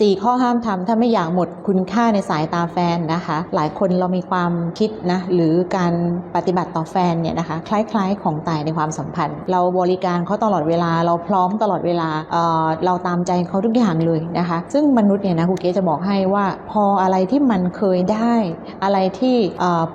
4 ข้อห้ามทำถ้าไม่อยากหมดคุณค่าในสายตาแฟนนะคะ หลายคนเรามีความคิดนะหรือการปฏิบัติต่อแฟนเนี่ยนะคะ คล้าย ๆ ของตายในความสัมพันธ์ เราบริการเขาตลอดเวลา เราพร้อมตลอดเวลาเเราตามใจเขาทุกอย่างเลยนะคะ ซึ่งมนุษย์เนี่ยนะครูเก๋จะบอกให้ว่าพออะไรที่มันเคยได้ อะไรที่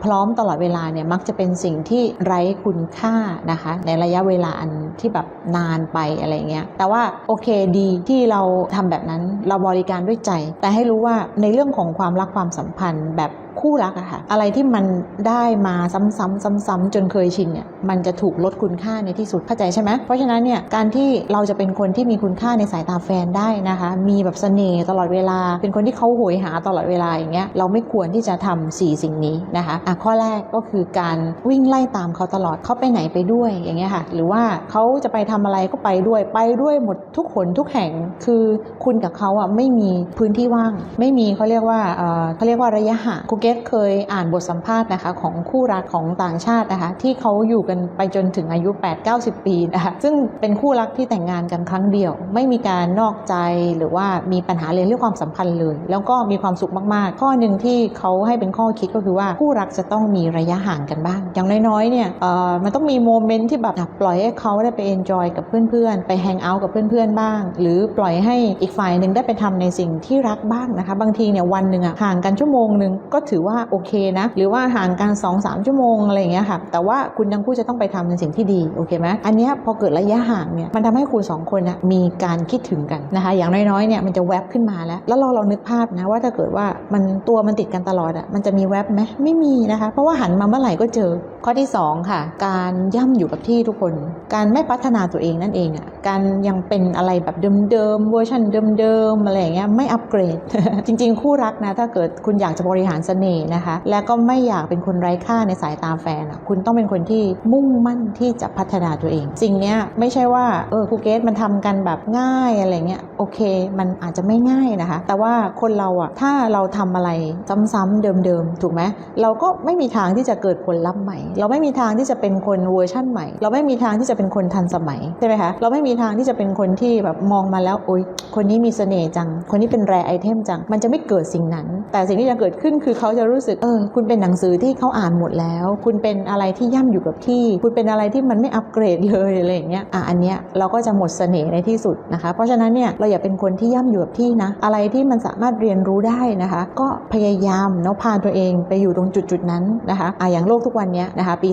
พร้อมตลอดเวลาเนี่ยมักจะเป็นสิ่งที่ไร้คุณค่านะคะ ในระยะเวลาอันที่แบบนานไปอะไรเงี้ยแต่ว่าโอเคดีที่เราทำแบบนั้นเราบริการด้วยใจ แต่ให้รู้ว่าในเรื่องของความรักความสัมพันธ์แบบ คู่รักอะค่ะอะไรที่มันได้มาซ้ำๆซ้ำๆจนเคยชินเนี่ยมันจะถูกลดคุณค่าในที่สุดเข้าใจใช่ไหมเพราะฉะนั้นเนี่ยการที่เราจะเป็นคนที่มีคุณค่าในสายตาแฟนได้นะคะ มีแบบเสน่ห์ตลอดเวลา เป็นคนที่เขาโหยหาตลอดเวลาอย่างเงี้ยเราไม่ควรที่จะทำสี่สิ่งนี้นะคะอะข้อแรกก็คือการวิ่งไล่ตามเขาตลอดเขาไปไหนไปด้วยอย่างเงี้ยค่ะ หรือว่าเขาจะไปทำอะไรก็ไปด้วยไปด้วยหมดทุกหนทุกแห่งคือคุณกับเขาอะไม่มีพื้นที่ว่าง ไม่มีเขาเรียกว่าเออเขาเรียกว่าระยะห่างครูเกเคยอ่านบทสัมภาษณ์นะคะของคู่รักของต่างชาตินะคะที่เขาอยู่กันไปจนถึงอายุ 8-90 ปีนะคะซึ่งเป็นคู่รักที่แต่งงานกันครั้งเดียว ไม่มีการนอกใจหรือว่ามีปัญหาเรื่องเรื่องความสัมพันธ์เลย แล้วก็มีความสุขมากๆ ข้อหนึ่งที่เขาให้เป็นข้อคิดก็คือว่าคู่รักจะต้องมีระยะห่างกันบ้าง อย่างน้อยๆเนี่ยเอ่อมันต้องมีโมเมนต์ที่แบบปล่อยให้เขาได้ไปเอนจอยกับเพื่อนๆ ไปแฮงเอาท์กับเพื่อนๆบ้าง หรือปล่อยให้อีกฝ่ายหนึ่งได้ไปทำในสิ่งที่รักบ้างนะคะ บางทีเนี่ยวันหนึ่งอะห่างกันชั่วโมงหนึ่งก็ถืออว่าโอเคนะ หรือว่าห่างกัน2อสชั่วโมงอะไรอย่างเงี้ยค่ะ แต่ว่าคุณทั้งคู่จะต้องไปทำในสิ่งที่ดี โอเคไหมอันนี้พอเกิดระยะห่างเนี่ยมันทำให้คุณสองคนนะมีการคิดถึงกันนะคะ อย่างน้อยๆเนี่ยมันจะแวบขึ้นมาแล้ว แล้วเราลองนึกภาพนะว่าถ้าเกิดว่ามันตัวมันติดกันตลอดอะมันจะมีแวบไหมไม่มีนะคะ เพราะว่าหันมาเมื่อไหร่ก็เจอข้อที่2ค่ะการย่ำอยู่กับที่ทุกคน การไม่พัฒนาตัวเองนั่นเองอะการยังเป็นอะไรแบบเดิมๆเวอร์ชันเดิมๆอะไรอย่างเงี้ยไม่อัปเกรด จริง ๆ คู่รักนะ ถ้าเกิดคุณอยากจะบริหารเสน่ห์นะคะ และก็ไม่อยากเป็นคนไร้ค่าในสายตาแฟนอะคุณต้องเป็นคนที่มุ่งมั่นที่จะพัฒนาตัวเอง สิ่งเนี้ยไม่ใช่ว่าเออครูเกสมันทำกันแบบง่ายอะไรเงี้ยโอเค มันอาจจะไม่ง่ายนะคะ แต่ว่าคนเราอะถ้าเราทำอะไรซ้ำๆเดิมๆถูกไหมเราก็ไม่มีทางที่จะเกิดผลลัพธ์ใหม่เราไม่มีทางที่จะเป็นคนเวอร์ชั่นใหม่ เราไม่มีทางที่จะเป็นคนทันสมัยใช่ไหมคะเราไม่มีทางที่จะเป็นคนที่แบบมองมาแล้วโอ๊ยคนนี้มีเสน่ห์จัง คนนี้เป็นแรไอเทมจัง มันจะไม่เกิดสิ่งนั้น แต่สิ่งที่จะเกิดขึ้นคือเขาจะรู้สึกเออคุณเป็นหนังสือที่เขาอ่านหมดแล้ว คุณเป็นอะไรที่ย่ำอยู่กับที่ คุณเป็นอะไรที่มันไม่อัปเกรดเลยอะไรอย่างเงี้ยอะอันเนี้ยเราก็จะหมดเสน่ห์ในที่สุดนะคะ เพราะฉะนั้นเนี่ยเราอย่าเป็นคนที่ย่ำอยู่กับที่นะอะไรที่มันสามารถเรียนรู้ได้นะคะ ก็พยายามเนาะพาตัวเองไปอยู่ตรงจุดจุดๆนั้นนะคะอะอย่างโลกทุกวันเนี้ยนะคะปี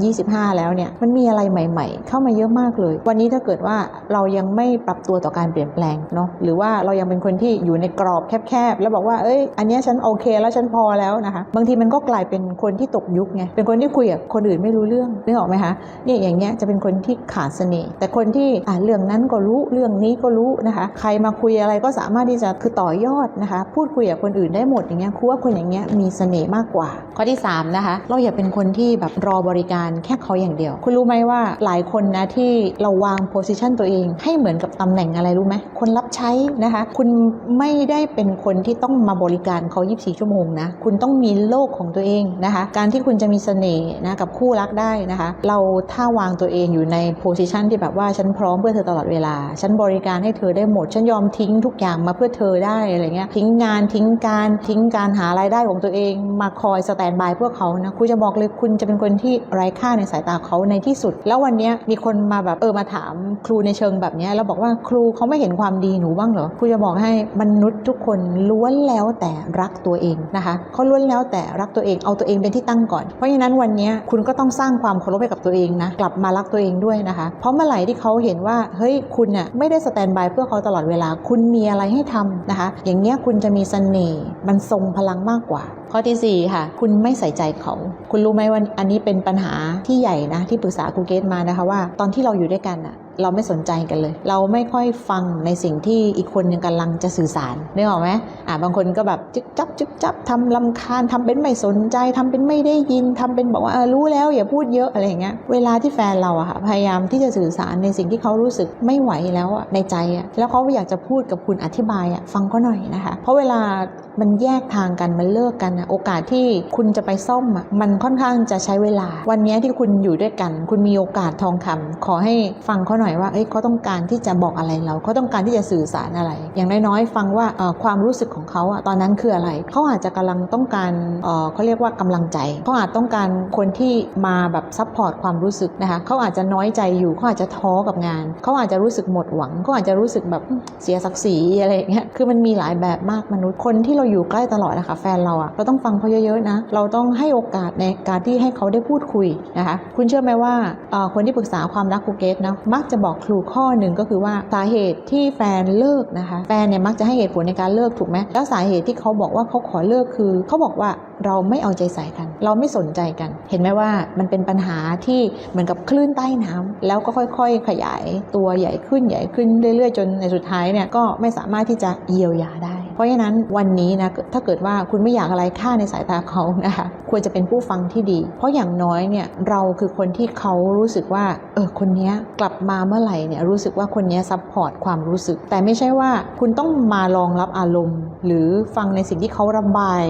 2025 แล้วเนี่ยมันมีอะไรใหม่ ๆ เข้ามาเยอะมากเลย วันนี้ถ้าเกิดว่าเรายังไม่ปรับตัวต่อการเปลี่ยนแปลงเนาะหรือว่าเรายังเป็นคนที่อยู่ในกรอบแคบๆแล้วบอกว่าเอ้ยอันนี้ฉันโอเคแล้วฉันพอแล้วนะคะบางทีมันก็กลายเป็นคนที่ตกยุคไงเป็นคนที่คุยกับคนอื่นไม่รู้เรื่องนึกออกไหมคะเนี่ยอย่างเงี้ยจะเป็นคนที่ขาดเสน่ห์แต่คนที่อ่าเรื่องนั้นก็รู้เรื่องนี้ก็รู้นะคะใครมาคุยอะไรก็สามารถที่จะคือต่อยอดนะคะพูดคุยกับคนอื่นได้หมดอย่างเงี้ยครูว่าคนอย่างเงี้ยมีเสน่ห์มากกว่า ข้อที่สามนะคะเราอย่าเป็นคนที่แบบรอบริการแค่เขาอย่างเดียว คุณรู้ไหมว่าหลายคนนะที่เราวางโพสิชันตัวเอง ให้เหมือนกับตำแหน่งอะไรรู้ไหมคนรับใช้นะคะ คุณไม่ได้เป็นคนที่ต้องมาบริการเขา 24 ชั่วโมงนะคุณต้องมีโลกของตัวเองนะคะ การที่คุณจะมีเสน่ห์นะกับคู่รักได้นะคะ เราถ้าวางตัวเองอยู่ในโพสิชันที่แบบว่าฉันพร้อมเพื่อเธอตลอดเวลา ฉันบริการให้เธอได้หมด ฉันยอมทิ้งทุกอย่างมาเพื่อเธอได้อะไรเงี้ยทิ้งงานทิ้งการทิ้งการหารายได้ของตัวเอง มาคอยสแตนบายเพื่อเขานะคุณจะบอกเลยคุณจะเป็นคนที่ไร้ค่าในสายตาเขาในที่สุด แล้ววันนี้มีคนมาแบบเออมาถามครูในเชิงแบบนี้แล้วบอกว่าครูเขาไม่เห็นความดีหนูบ้างเหรอครูจะบอกให้มนุษย์ทุกคนล้วนแล้วแต่รักตัวเองนะคะเขาล้วนแล้วแต่รักตัวเองเอาตัวเองเป็นที่ตั้งก่อน เพราะฉะนั้นวันนี้คุณก็ต้องสร้างความเคารพให้กับตัวเองนะกลับมารักตัวเองด้วยนะคะ เพราะเมื่อไหร่ที่เขาเห็นว่าเฮ้ยคุณน่ะไม่ได้สแตนบายเพื่อเขาตลอดเวลา คุณมีอะไรให้ทำนะคะ อย่างเนี้ยคุณจะมีเสน่ห์มันทรงพลังมากกว่า ข้อที่ 4 ค่ะ คุณไม่ใส่ใจเขา คุณรู้ไหมว่าอันนี้เป็นปัญหาที่ใหญ่นะที่ปรึกษาครูเกตมานะคะว่า ตอนที่เราอยู่ด้วยกันอะ เราไม่สนใจกันเลย เราไม่ค่อยฟังในสิ่งที่อีกคนหนึงกำลังจะสื่อสารนึกออกไหมอ่าบางคนก็แบบจึ๊บจับจึ๊บจับทำลำคาญทำเป็นไม่สนใจทำเป็นไม่ได้ยินทำเป็นบอกว่าเออรู้แล้วอย่าพูดเยอะอะไรอย่างเงี้ยเวลาที่แฟนเราอะค่ะพยายามที่จะสื่อสารในสิ่งที่เขารู้สึกไม่ไหวแล้วอะในใจอะแล้วเขาอยากจะพูดกับคุณอธิบายอะฟังก็หน่อยนะคะ เพราะเวลามันแยกทางกันมันเลิกกันอะโอกาสที่คุณจะไปซ่อมอะมันค่อนข้างจะใช้เวลา วันนี้ที่คุณอยู่ด้วยกัน คุณมีโอกาสทองคำขอให้ฟังเขาหน่อยน่อยว่าเอ้ยเขาต้องการที่จะบอกอะไรเราเขาต้องการที่จะสื่อสารอะไร อย่างน้อยๆ ฟังว่าความรู้สึกของเขาอะตอนนั้นคืออะไร เขาอาจจะกำลังต้องการเขาเรียกว่ากำลังใจเขาอาจต้องการคนที่มาแบบซัพพอร์ตความรู้สึกนะคะเขาอาจจะน้อยใจอยู่เขาอาจจะท้อกับงาน เขาอาจจะรู้สึกหมดหวังเขาอาจจะรู้สึกแบบเสียศักดิ์ศรีอะไรอย่างเงี้ยคือมันมีหลายแบบมากมนุษย์คนที่เราอยู่ใกล้ตลอดนะคะแฟนเราอะเราต้องฟังเขาเยอะๆนะเราต้องให้โอกาสในการที่ให้เขาได้พูดคุยนะคะคุณเชื่อไหมว่าคนที่ปรึกษาความรักครูเกตนะมักจะจะบอกครูข้อหนึ่งก็คือว่าสาเหตุที่แฟนเลิกนะคะแฟนเนี่ยมักจะให้เหตุผลในการเลิกถูกไหมแล้วสาเหตุที่เขาบอกว่าเขาขอเลิกคือเขาบอกว่าเราไม่เอาใจใส่กัน เราไม่สนใจกัน เห็นไหมว่ามันเป็นปัญหาที่เหมือนกับคลื่นใต้น้ำแล้วก็ค่อยๆ ขยายตัวใหญ่ขึ้นใหญ่ขึ้นเรื่อยๆ จนในสุดท้ายเนี่ยก็ไม่สามารถที่จะเยียวยาได้ เพราะฉะนั้นวันนี้นะถ้าเกิดว่าคุณไม่อยากอะไรค่าในสายตาเขานะคะควรจะเป็นผู้ฟังที่ดี เพราะอย่างน้อยเนี่ยเราคือคนที่เขารู้สึกว่าเออคนนี้กลับมาเมื่อไหร่เนี่ยรู้สึกว่าคนนี้ซัพพอร์ตความรู้สึก แต่ไม่ใช่ว่าคุณต้องมารองรับอารมณ์ หรือฟังในสิ่งที่เขาระบาย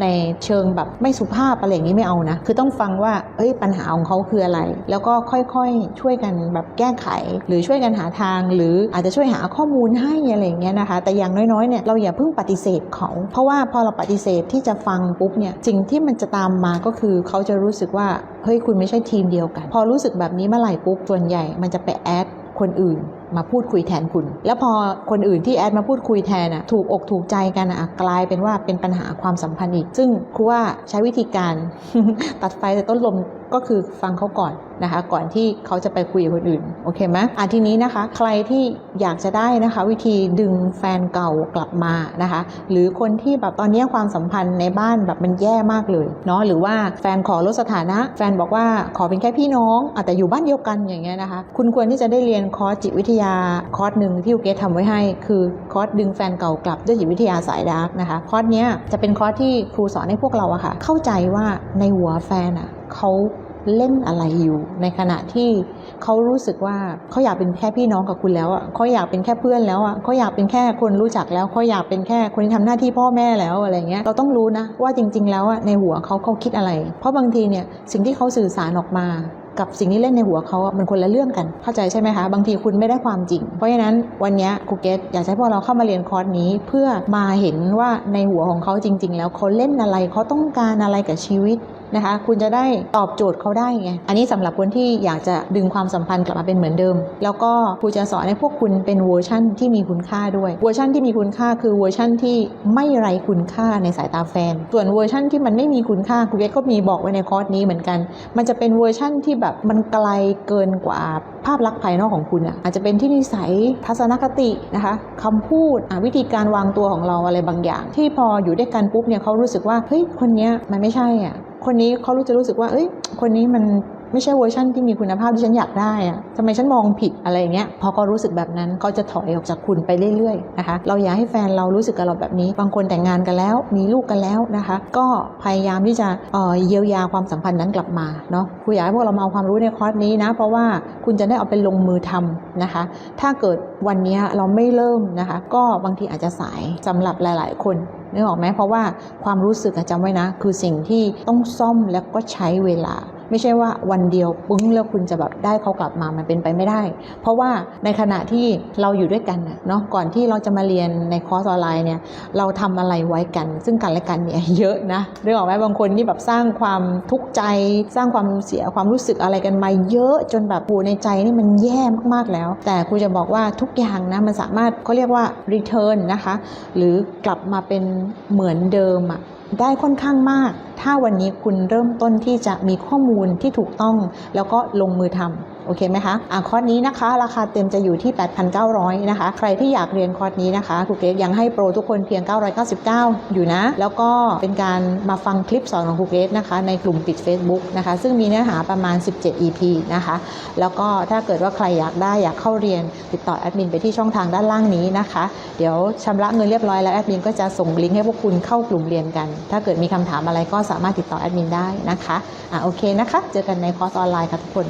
ในเชิงแบบไม่สุภาพอะไรอย่างนี้ไม่เอานะ คือต้องฟังว่าเอ้ยปัญหาของเขาคืออะไร แล้วก็ค่อยๆ ช่วยกันแบบแก้ไข หรือช่วยกันหาทาง หรืออาจจะช่วยหาข้อมูลให้อะไรอย่างเงี้ยนะคะ แต่อย่างน้อยๆเนี่ยเราอย่าเพิ่งิ่งปฏิเสธเขา เพราะว่าพอเราปฏิเสธที่จะฟังปุ๊บเนี่ยสิ่งที่มันจะตามมาก็คือเขาจะรู้สึกว่าเฮ้ยคุณไม่ใช่ทีมเดียวกัน พอรู้สึกแบบนี้เมื่อไหร่ปุ๊บส่วนใหญ่ มันจะไปแอดคนอื่นมาพูดคุยแทนคุณ แล้วพอคนอื่นที่แอดมาพูดคุยแทนอะถูกอกถูกใจกันอะกลายเป็นว่าเป็นปัญหาความสัมพันธ์อีก ซึ่งครูว่าใช้วิธีการตัดไฟแต่ต้นลม ก็คือฟังเขาก่อนนะคะ ก่อนที่เขาจะไปคุยกับคนอื่น โอเคไหมอะทีนี้นะคะ ใครที่อยากจะได้นะคะ วิธีดึงแฟนเก่ากลับมานะคะ หรือคนที่แบบตอนนี้ความสัมพันธ์ในบ้านแบบมันแย่มากเลยเนาะหรือว่าแฟนขอลดสถานะ แฟนบอกว่าขอเป็นแค่พี่น้องอแต่อยู่บ้านเดียวกันอย่างเงี้ยนะคะ คุณควรที่จะได้เรียนคอร์สจิตวิทยาคอร์สหนึ่งที่อูเกตทำไว้ให้ คือคอร์สดึงแฟนเก่ากลับด้วยจิตวิทยาสายดาร์กนะคะคอร์สเนี้ยจะเป็นคอร์สที่ครูสอนให้พวกเราอะค่ะ เข้าใจว่าในหัวแฟนอะเขา เล่นอะไรอยู่ ในขณะที่เขารู้สึกว่าเขาอยากเป็นแค่พี่น้องกับคุณแล้วอะเขาอยากเป็นแค่เพื่อนแล้วอะเขาอยากเป็นแค่คนรู้จักแล้วเขาอยากเป็นแค่คนที่ทำหน้าที่พ่อแม่แล้วอะไรเงี้ยเราต้องรู้นะว่าจริง ๆ แล้วอะในหัวเขาเขาคิดอะไร เพราะบางทีเนี่ยสิ่งที่เขาสื่อสารออกมากับสิ่งที่เล่นในหัวเขาอะมันคนละเรื่องกัน เข้าใจใช่ไหมคะ บางทีคุณไม่ได้ความจริง เพราะฉะนั้นวันนี้ครูเกตอยากให้พวกเราเข้ามาเรียนคอร์สนี้ เพื่อมาเห็นว่าในหัวของเขาจริง ๆ แล้วเขาเล่นอะไรเขาต้องการอะไรกับชีวิต นะคะ คุณจะได้ตอบโจทย์เขาได้ไง อันนี้สำหรับคนที่อยากจะดึงความสัมพันธ์กลับมาเป็นเหมือนเดิม แล้วก็ครูจะสอนให้พวกคุณเป็นเวอร์ชั่นที่มีคุณค่าด้วย เวอร์ชั่นที่มีคุณค่าคือเวอร์ชั่นที่ไม่ไร้คุณค่าในสายตาแฟน ส่วนเวอร์ชั่นที่มันไม่มีคุณค่าครูเกตก็มีบอกไว้ในคอร์สนี้เหมือนกัน มันจะเป็นเวอร์ชั่นที่แบบมันไกลเกินกว่าภาพลักษณ์ภายนอกของคุณอะอาจจะเป็นที่นิสัยทัศนคตินะคะคำพูดวิธีการวางตัวของเราอะไรบางอย่าง ที่พออยู่ด้วยกันปุ๊บเนี่ยเขารู้สึกว่าเฮ้ยคนเนี้ยมันไม่ใช่อะ คนนี้เขารู้จะรู้สึกว่า เอ้ย คนนี้มัน ไม่ใช่เวอร์ชั่นที่มีคุณภาพที่ฉันอยากได้อะทำไมฉันมองผิดอะไรเงี้ยพอเขารู้สึกแบบนั้นเขาจะถอยออกจากคุณไปเรื่อยๆนะคะเราอยากให้แฟนเรารู้สึกกับเราแบบนี้ บางคนแต่งงานกันแล้ว มีลูกกันแล้วนะคะ ก็พยายามที่จะเยียวยาความสัมพันธ์นั้นกลับมาเนาะครูอยากให้พวกเรามาเอาความรู้ในคอร์สนี้นะ เพราะว่าคุณจะได้เอาไปลงมือทำนะคะ ถ้าเกิดวันนี้เราไม่เริ่มนะคะ ก็บางทีอาจจะสายสำหรับหลาย ๆ คนนึกออกไหมเพราะว่าความรู้สึกอะจำไว้นะ คือสิ่งที่ต้องซ่อมแล้วก็ใช้เวลา ไม่ใช่ว่าวันเดียวปึ้งแล้วคุณจะแบบได้เขากลับมามันเป็นไปไม่ได้ เพราะว่าในขณะที่เราอยู่ด้วยกันเนาะก่อนที่เราจะมาเรียนในคอร์สออนไลน์เนี่ยเราทำอะไรไว้กัน ซึ่งกันและกันเนี่ยเยอะนะเรื่องออกไหมบางคนที่แบบสร้างความทุกข์ใจ สร้างความเสียความรู้สึกอะไรกันมาเยอะจนแบบปูในใจนี่มันแย่มากๆแล้ว แต่ครูจะบอกว่าทุกอย่างนะมันสามารถเขาเรียกว่า return นะคะ หรือกลับมาเป็นเหมือนเดิมอะ ได้ค่อนข้างมาก ถ้าวันนี้คุณเริ่มต้นที่จะมีข้อมูลที่ถูกต้อง แล้วก็ลงมือทำ โอเคไหมคะอะคอร์สนี้นะคะ ราคาเต็มจะอยู่ที่ 8,900 นะคะ ใครที่อยากเรียนคอร์สนี้นะคะครูเกรซยังให้โปรทุกคนเพียง 999 อยู่นะ แล้วก็เป็นการมาฟังคลิปสอนของครูเกรซนะคะ ในกลุ่มปิด Facebook นะคะ ซึ่งมีเนื้อหาประมาณ 17 EP นะคะ แล้วก็ถ้าเกิดว่าใครอยากได้อยากเข้าเรียนติดต่อแอดมินไปที่ช่องทางด้านล่างนี้นะคะ เดี๋ยวชำระเงินเรียบร้อยแล้วแอดมินก็จะส่งลิงก์ให้พวกคุณเข้ากลุ่มเรียนกัน ถ้าเกิดมีคำถามอะไรก็สามารถติดต่อแอดมินได้นะคะอะโอเคนะคะ เจอกันในคอร์สออนไลน์ค่ะทุกคน